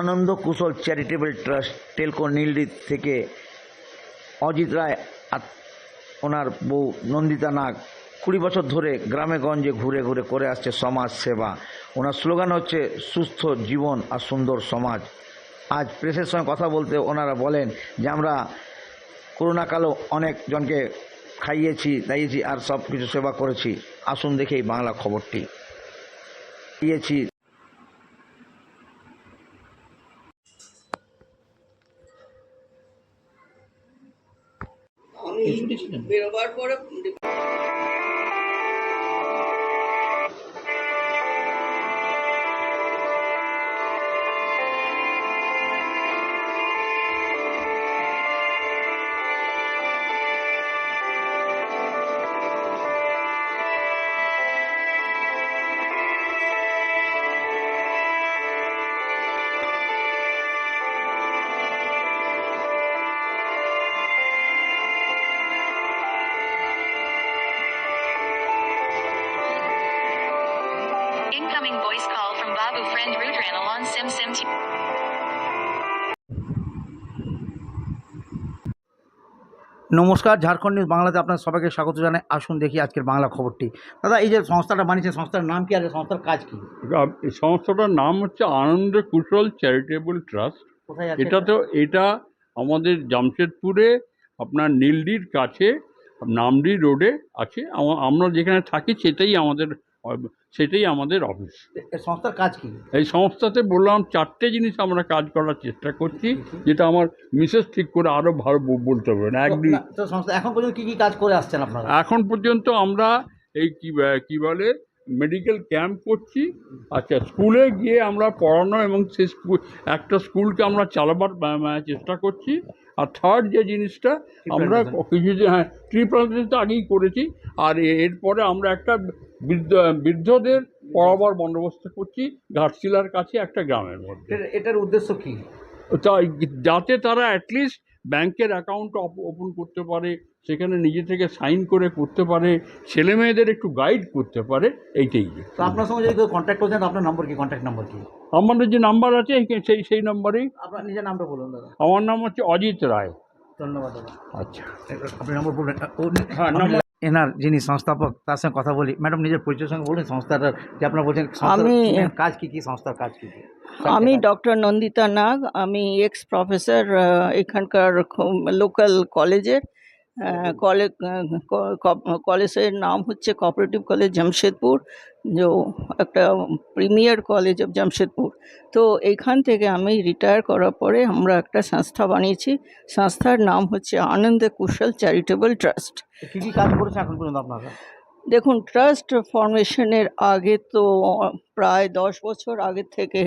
Anand Kushal charitable trust Telco Nildih থেকে অজিত রায় আর ওনার বউ নন্দিতা নাগ কুড়ি বছর ধরে গ্রামে গঞ্জে ঘুরে ঘুরে করে আসছে সমাজ সেবা। ওনার স্লোগান হচ্ছে, সুস্থ জীবন আর সুন্দর সমাজ। আজ প্রেসের সঙ্গে কথা বলতে ওনারা বলেন যে, আমরা করোনাকালেও অনেকজনকে খাইয়েছি, দাইয়েছি আর সব কিছু সেবা করেছি। আসুন দেখেই বাংলা খবরটি। দিয়েছি আমি বেরোবার পরে from Babu friend Rudran alon Sim Sim T. নমস্কার ঝাড়খণ্ড নিউজ বাংলাতে আপনার সবাইকে স্বাগত জানাই। আসুন দেখি আজকের বাংলা খবরটি। দাদা এই যে সংস্থাটা বানিয়েছে সংস্থার নাম কি আর এই সংস্থার কাজ কি? এই সংস্থাটার নাম হচ্ছে আনন্দ কুশল চ্যারিটেবল ট্রাস্ট। এটা তো এটা? আমাদের জামশেদপুরে আপনার নীলডির কাছে নামডি রোডে আছে। আমা- আমরা যেখানে থাকি সেটাই আমাদের সেটাই আমাদের অফিস। সংস্থার কাজ কি? এই সংস্থাতে বললাম চারটে জিনিস আমরা কাজ করার চেষ্টা করছি যেটা আমার মিসেস ঠিক করে আরও ভালো বলতে হবে না একদিন এখন পর্যন্ত কি কি কাজ করে আসছেন আপনারা? এখন পর্যন্ত আমরা এই কি কি বলে মেডিকেল ক্যাম্প করছি। আচ্ছা স্কুলে গিয়ে আমরা পড়ানো এবং সেই স্কুল একটা স্কুলকে আমরা চালাবার চেষ্টা করছি। আর থার্ড যে জিনিসটা আমরা কিছু যে হ্যাঁ ট্রি প্লান্টেশন তো আগেই করেছি। আর এরপরে আমরা একটা বৃদ্ধদের পড়াবার বন্দোবস্ত করছি ঘাটশিলার কাছে একটা গ্রামের মধ্যে। এটার- উদ্দেশ্য কি? তাই যাতে তারা অ্যাটলিস্ট ব্যাংকের অ্যাকাউন্ট ওপেন করতে পারে সেখানে নিজে থেকে সাইন করে করতে পারে ছেলে মেয়েদের একটু গাইড করতে পারে এইটাই। তো আপনার সঙ্গে যদি কন্ট্যাক্ট করছেন আপনার নম্বর কি? কন্ট্যাক্ট নম্বর কি? আমাদের যে নাম্বার আছে সেই সেই নাম্বারেই আপনার নিজের নামটা বলুন দাদা। আমার নাম হচ্ছে অজিত রায়। ধন্যবাদ দাদা। আচ্ছা। আপনি নম্বর বলবেন হ্যাঁ, নম্বর- এনার যিনি সংস্থাপক তার সঙ্গে কথা বলি। ম্যাডাম নিজের পরিচয়ের সঙ্গে বলুন সংস্থাটার যে আপনার বলছেন আমি- কাজ কী কী সংস্থার কাজ কী? কি আমি ডক্টর নন্দিতা নাগ আমি এক্স প্রফেসর এখানকার লোকাল কলেজের কলেজ কলেজের নাম হচ্ছে কোঅপারেটিভ কলেজ জামশেদপুর যে একটা প্রিমিয়ার কলেজ অফ জামশেদপুর তো এইখান থেকে আমি রিটায়ার করার পরে আমরা একটা সংস্থা বানিয়েছি। সংস্থার নাম হচ্ছে আনন্দ কুশল চ্যারিটেবল ট্রাস্ট কি কি কাজ করেছে এখন পর্যন্ত আপনারা? দেখুন ট্রাস্ট ফর্মেশনের আগে তো প্রায় দশ বছর আগে থেকে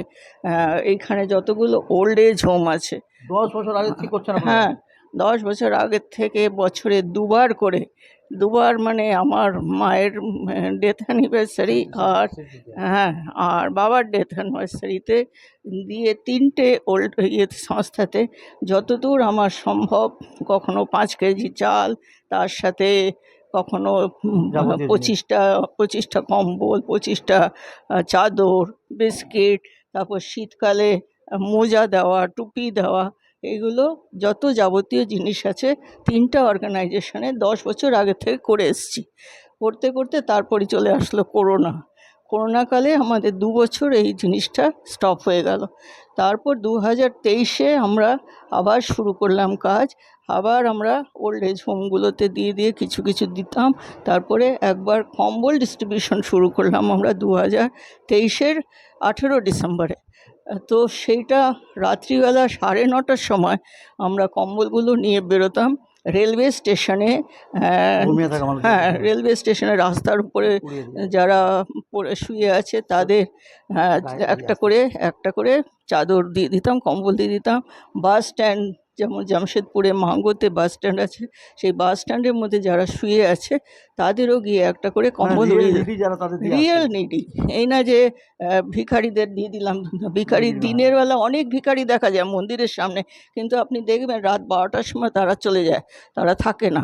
এইখানে যতগুলো ওল্ড এজ হোম আছে। দশ বছর আগে কি করছেন হ্যাঁ দশ বছর আগের থেকে বছরে দুবার করে দুবার মানে আমার মায়ের ডেথ অ্যানিভার্সারি আর হ্যাঁ আর বাবার ডেথ অ্যানিভার্সারিতে দিয়ে তিনটে ওল্ড ইয়ে সংস্থাতে যতদূর আমার সম্ভব কখনো পাঁচ কেজি চাল তার সাথে কখনো। পঁচিশটা পঁচিশটা কম্বল পঁচিশটা চাদর বিস্কিট তারপর শীতকালে মোজা দেওয়া টুপি দেওয়া এগুলো যত যাবতীয় জিনিস আছে, তিনটা অর্গানাইজেশনে দশ বছর আগে থেকে করে এসেছি। করতে করতে তারপরে চলে আসলো করোনা করোনাকালে আমাদের দু বছর এই জিনিসটা স্টপ হয়ে গেল। তারপর দু হাজার তেইশে আমরা আবার শুরু করলাম কাজ। আবার আমরা ওল্ড এজ হোমগুলোতে দিয়ে দিয়ে কিছু কিছু দিতাম। তারপরে একবার কম্বল ডিস্ট্রিবিউশন শুরু করলাম আমরা দু হাজার তেইশের আঠেরো ডিসেম্বরে। তো সেইটা রাত্রিবেলা সাড়ে নটার সময় আমরা কম্বলগুলো নিয়ে বেরোতাম। রেলওয়ে স্টেশনে হ্যাঁ রেলওয়ে স্টেশনে রাস্তার উপরে যারা পড়ে শুয়ে আছে তাদের হ্যাঁ, একটা করে একটা করে চাদর দিয়ে দিতাম কম্বল দিয়ে দিতাম বাস স্ট্যান্ড যেমন জামশেদপুরে মাঙ্গোতে বাস স্ট্যান্ড আছে সেই বাস স্ট্যান্ডের মধ্যে যারা শুয়ে আছে তাদেরও গিয়ে একটা করে কম্বল মানে তাদের রিয়েল। নিডি এই না যে ভিখারিদের দিয়ে দিলাম ভিখারি দিনের বেলা অনেক ভিখারি দেখা যায় মন্দিরের সামনে কিন্তু আপনি দেখবেন রাত বারোটার সময় তারা চলে যায় তারা থাকে না।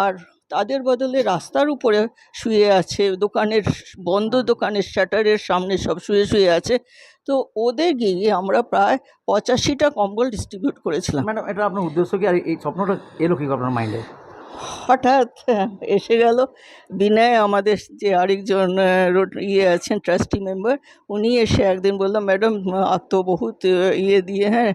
আর তাদের বদলে রাস্তার উপরে শুয়ে আছে দোকানের বন্ধ দোকানের শাটারের সামনে সব শুয়ে শুয়ে আছে তো ওদের গিয়ে আমরা প্রায় পঁচাশিটা কম্বল ডিস্ট্রিবিউট করেছিলাম। ম্যাডাম এটা আপনার উদ্দেশ্য কি? আর এই স্বপ্নটা এলো কি আপনার মাইন্ডে হঠাৎ হ্যাঁ, এসে গেল। বিনয় আমাদের যে আরেকজন রোড ইয়ে আছেন ট্রাস্টি মেম্বার উনি এসে একদিন বললাম ম্যাডাম আপ তো বহুত ইয়ে দিয়ে হ্যাঁ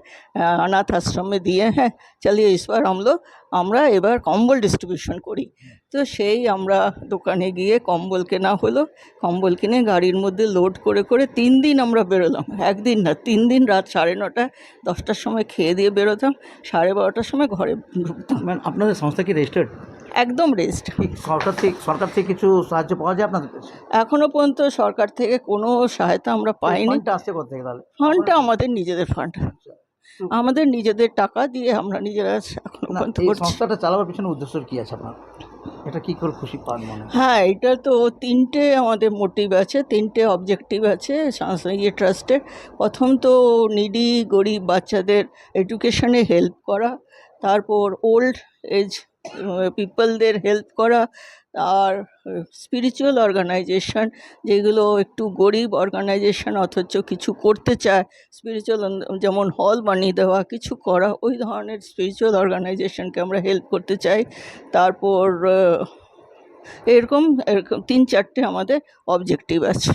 অনাথ আশ্রমে দিয়ে হ্যাঁ চালিয়ে ইস আমলো আমরা এবার কম্বল ডিস্ট্রিবিউশন করি। তো সেই আমরা দোকানে গিয়ে কম্বল কেনা হলো। কম্বল কিনে গাড়ির মধ্যে লোড করে করে তিন দিন আমরা বেরোলাম। একদিন না তিন দিন রাত সাড়ে নটা দশটার সময় খেয়ে দিয়ে বেরোতাম। সাড়ে বারোটার সময় ঘরে ঢুকতাম। আপনাদের সংস্থা কি রেজিস্টার্ড একদম রেস্ট সরকার থেকে সরকার থেকে কিছু সাহায্য পাওয়া যায় আপনাদের এখনও পর্যন্ত সরকার থেকে কোনো সহায়তা আমরা পাইনি। আসছে কোথা থেকে তাহলে ফান্ডটা আমাদের নিজেদের ফান্ড আমাদের নিজেদের টাকা দিয়ে আমরা নিজেরা এখনও সংস্থাটা চালাবার পিছনে উদ্দেশ্য কি আছে আপনার? এটা কি করে খুশি পান মনে হ্যাঁ? এটা তো তিনটে আমাদের মোটিভ আছে তিনটে অবজেক্টিভ আছে সাংস্কৃতিক ইয়ে ট্রাস্টের প্রথম তো নিডি গরিব বাচ্চাদের এডুকেশনে হেল্প করা তারপর ওল্ড এজ পিপলদের হেল্প করা আর স্পিরিচুয়াল অর্গানাইজেশন যেগুলো একটু গরিব অর্গানাইজেশন অথচ কিছু করতে চায় স্পিরিচুয়াল যেমন হল বানিয়ে দেওয়া কিছু করা ওই ধরনের স্পিরিচুয়াল অর্গানাইজেশনকে আমরা হেল্প করতে চাই। তারপর এরকম এরকম তিন চারটে আমাদের অবজেক্টিভ আছে।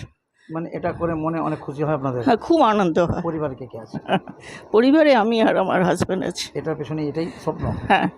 মানে এটা করে মনে অনেক খুশি হয় আপনাদের? হ্যাঁ খুব আনন্দ হয়। পরিবারে কে কে আছে? পরিবারে আমি আর আমার হাজব্যান্ড আছে। এটার পেছনে এটাই স্বপ্ন? হ্যাঁ।